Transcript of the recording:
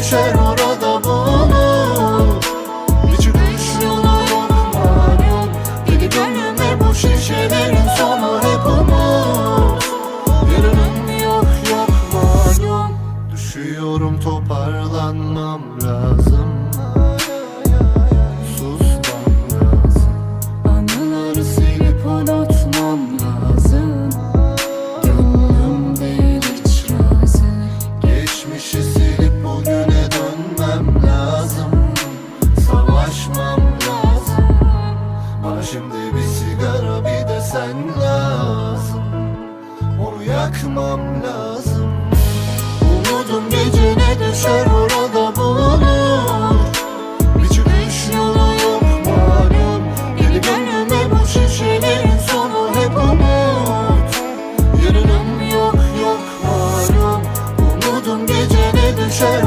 düşer orada bulur. Bir çıkış yolu yok malum Deli gönlüme bu şişelerin sonu hep umut. Yarının yok yok malum. Düşüyorum toparlanmam lazım lazım. Onu yakmam lazım. Umudum gecene düşer orada bulunur. Bir çıkış yolu yok malum. Geri gönlüme bu şişelerin sonu hep umut. Yarınım yok yok malum. Umudum gecene düşer